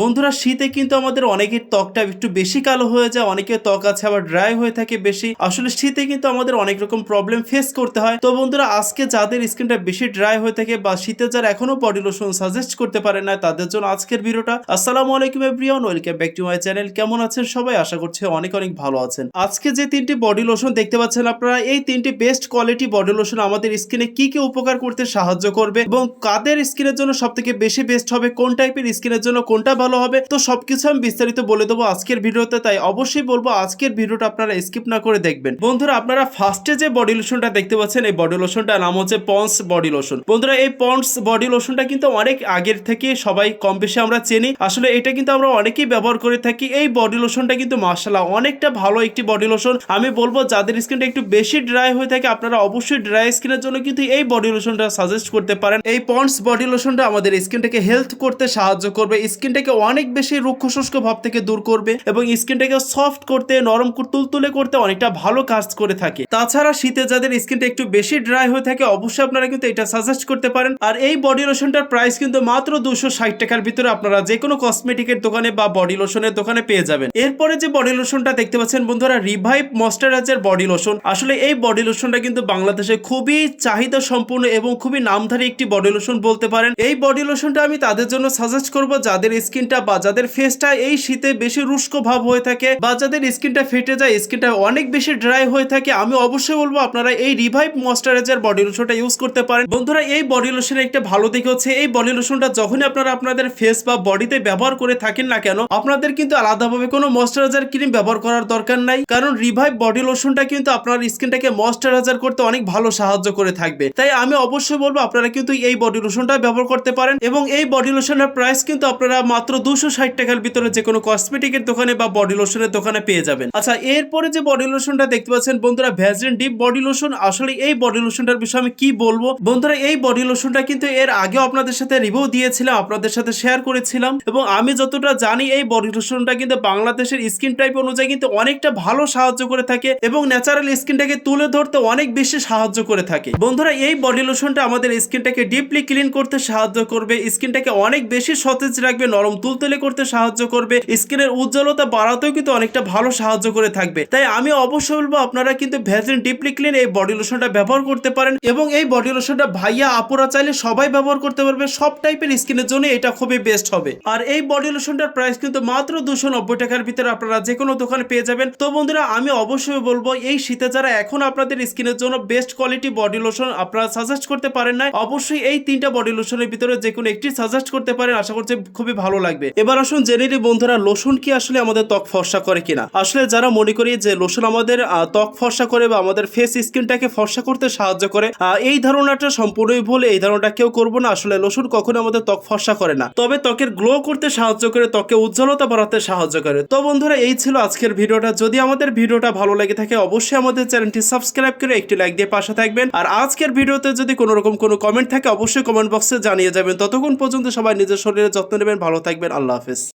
বন্ধুরা, শীতে কিন্তু আমাদের অনেকের ত্বকটা একটু বেশি কালো হয়ে যায়, অনেকের ত্বক আছে আবার ড্রাই হয়ে থাকে বেশি। আসলে শীতে কিন্তু আমাদের অনেক রকম প্রবলেম ফেস করতে হয়। তো বন্ধুরা, আজকে যাদের স্কিনটা বেশি ড্রাই হয়ে থাকে বা শীতে যারা এখনও বডি লোশন সাজেস্ট করতে পারে না, তাদের জন্য আজকের ভিডিওটা। আসসালামু আলাইকুম everyone welcome back to my channel কেমন আছেন সবাই? আশা করছি অনেক অনেক ভালো আছেন। আজকে যে তিনটি বডি লোশন দেখতে পাচ্ছেন আপনারা, এই তিনটি বেস্ট কোয়ালিটি বডি লোশন আমাদের স্কিনে কি কি উপকার করতে সাহায্য করবে এবং কাদের স্কিনের জন্য সব থেকে বেশি বেস্ট হবে, কোন টাইপের স্কিনের জন্য কোনটা ভালো হবে। তো সবকিছু আমি বিস্তারিত বলে দেবো আজকের ভিডিওতে, তাই অবশ্যই বলব আজকের ভিডিওটা আপনারা স্কিপ না করে দেখবেন। বন্ধুরা, আপনারা ফার্স্টে যে বডি লোশনটা দেখতে পাচ্ছেন, এই বডি লোশনটার নাম হচ্ছে পন্স বডি লোশন বন্ধুরা, এই পন্স বডি লোশনটা কিন্তু অনেক আগের থেকে সবাই কম বেশি আমরা চিনি। আসলে এটা কিন্তু আমরা অনেকেই ব্যবহার করে থাকি। এই বডি লোশনটা কিন্তু মার্শাল্লাহ অনেকটা ভালো একটি বডি লোশন আমি বলব, যাদের স্কিনটা একটু বেশি ড্রাই হয়ে থাকে, আপনারা অবশ্যই ড্রাই স্কিনের জন্য কিন্তু এই বডি লোশনটা সাজেস্ট করতে পারেন। এই পন্ডস বডি লোশনটা আমাদের স্কিনটাকে হেলথ করতে সাহায্য করবে। স্কিনটাকে অনেক বেশি রুক্ষ শুষ্ক ভাব থেকে দূর করবে এবং স্কিনটাকে সফট করতে, নরম তুলতুলে করতে অনেকটা ভালো কাজ করে থাকে। তাছাড়া শীতে যাদের স্কিনটা একটু বেশি ড্রাই হয়ে থাকে, অবশ্যই আপনারা কিন্তু এটা সাজেস্ট করতে পারেন। আর এই বডি লোশনটার প্রাইস কিন্তু মাত্র দুশো ষাট টাকার ভিতরে আপনারা যে কোনো কসমেটিকের দোকানে বা বডি লোশনের দোকানে পেয়ে যাবেন। এরপরে যে বডি লোশনটা দেখতে পাচ্ছেন বন্ধুরা রিভাইভ ময়শ্চারাইজার বডি লোশন আসলে এই বডি লোশনটা কিন্তু বাংলাদেশে খুবই চাহিদা সম্পূর্ণ এবং খুবই নামধারী একটি বডি লোশন বলতে পারেন। এই বডি লোশনটা আমি তাদের জন্য সাজেস্ট করব যাদের স্কিনটা বা যাদের ফেসটা এই শীতে বেশি রুষ্ক ভাব হয়ে থাকে বা যাদের স্কিনটা ফেটে যায় স্কিনটা অনেক বেশি ড্রাই হয়ে থাকে, আমি অবশ্যই বলব আপনারা এই রিভাইভ ময়শ্চারাইজার বডি লোশনটা ইউজ করতে পারেন। বন্ধুরা, এই বডি লোশনের একটা ভালো দিক হচ্ছে, এই বডি লোশনটা যখনই আপনারা আপনাদের ফেস বা বডিতে ব্যবহার করে থাকেন না কেন, আপনাদের কিন্তু আলাদাভাবে কোনো ময়শ্চারাইজার ক্রিম ব্যবহার করার দরকার নাই, কারণ রিভাইভ বডি লোশনটা কিন্তু আপনার স্কিনটাকে ময়শ্চারাইজার করতে অনেক ভালো সাহায্য করে থাকবে। তাই আমি অবশ্যই বলব, আপনারা কিন্তু এই বডি লোশনটা ব্যবহার করতে পারেন এবং এই বডি লোশনের প্রাইস কিন্তু আপনারা মাত্র দুশো ষাট টাকার ভিতরে যে কোনো কসমেটিকের দোকানে বা বডি লোশনের দোকানে পেয়ে যাবেন। আচ্ছা এরপরে যে বডি লোশনটা দেখতে পাচ্ছেন, বন্ধুরা ভ্যাসলিন ডিপ বডি লোশন আসলে এই বডি লোশনটার বিষয়ে আমি কি বলব? বন্ধুরা, এই বডি লোশনটা কিন্তু এর আগে আপনাদের সাথে রিভিউ দিয়েছিলাম, আপনাদের সাথে শেয়ার করেছিলাম, এবং আমি যতটা জানি এই বডি লোশনটা কিন্তু বাংলাদেশের স্কিন টাইপ অনুযায়ী কিন্তু অনেকটা ভালো সাহায্য করে থাকে, এবং ন্যাচারাল স্কিনটাকে তুলে ধরতে অনেক বেশি সাহায্য করে থাকে। বন্ধুরা, এই বডি লোশনটা আমাদের স্কিনটাকে ডিপলি ক্লিন করতে সাহায্য করবে স্কিনটাকে অনেক বেশি সতেজ রাখবে, নরম তুলতুলে করতে সাহায্য করবে। স্কিনের উজ্জ্বলতা বাড়াতেও কিন্তু অনেকটা ভালো সাহায্য করে থাকবে। তাই আমি অবশ্যই বলব, আপনারা কিন্তু ভ্যাসলিন ডিপলি ক্লিন এই বডি লোশনটা ব্যবহার করতে পারেন এবং এই বডি লোশনটা ভাইয়া, আপুরা চাইলে সবাই ব্যবহার করতে পারবে। সব টাইপের স্কিনের জন্য এটা খুবই বেস্ট হবে। আর এই বডি লোশনটার প্রাইস কিন্তু মাত্র দুশো নব্বই টাকার ভিতরে আপনারা যে কোনো দোকানে পেয়ে যাবেন। তো বন্ধুরা, আমি অবশ্যই বলব, এই শীতে যারা এখন আপনাদের স্কিনের জন্য বেস্ট কোয়ালিটি বডি লোশন আপনারা সাজেস্ট করতে পারেন না অবশ্যই এই তিনটা বডি লোশনের ভিতরে যে কোনো একটি সাজেস্ট করতে পারেন। আশা করছি খুবই ভালো লাগবে। এবার আসুন জেনে নিই বন্ধুরা, লোশন কি আসলে আমাদের ত্বক ফর্সা করে কিনা? আসলে যারা মনে করি যে লোশন আমাদের ত্বক ফর্সা করে বা আমাদের ফেস স্কিনটাকে ফর্সা করতে সাহায্য করে এই ধারণাটা সম্পূর্ণই ভুল, এই ধারণাটা কেউ করব না। আসলে লোশন কখনো আমাদের ত্বক ফর্সা করে না। তবে ত্বকের গ্লো করতে সাহায্য করে ত্বকে উজ্জ্বলতা বাড়াতে সাহায্য করে। তো বন্ধুরা, এই ছিল আজকের ভিডিওটা। যদি আমাদের ভিডিওটা ভালো লেগে থাকে, অবশ্যই আমাদের চ্যানেলটি সাবস্ক্রাইব করে একটি লাইক দিয়ে পাশে থাকবেন। আর আজকের ভিডিওতে যদি কোনো রকম কোনো কমেন্ট থাকে, অবশ্যই কমেন্ট বক্সে জানিয়ে যাবেন। ততক্ষণ পর্যন্ত সবাই নিজের শরীরের যত্ন নেবেন, ভালো থাকবেন আল্লাহ হাফেজ।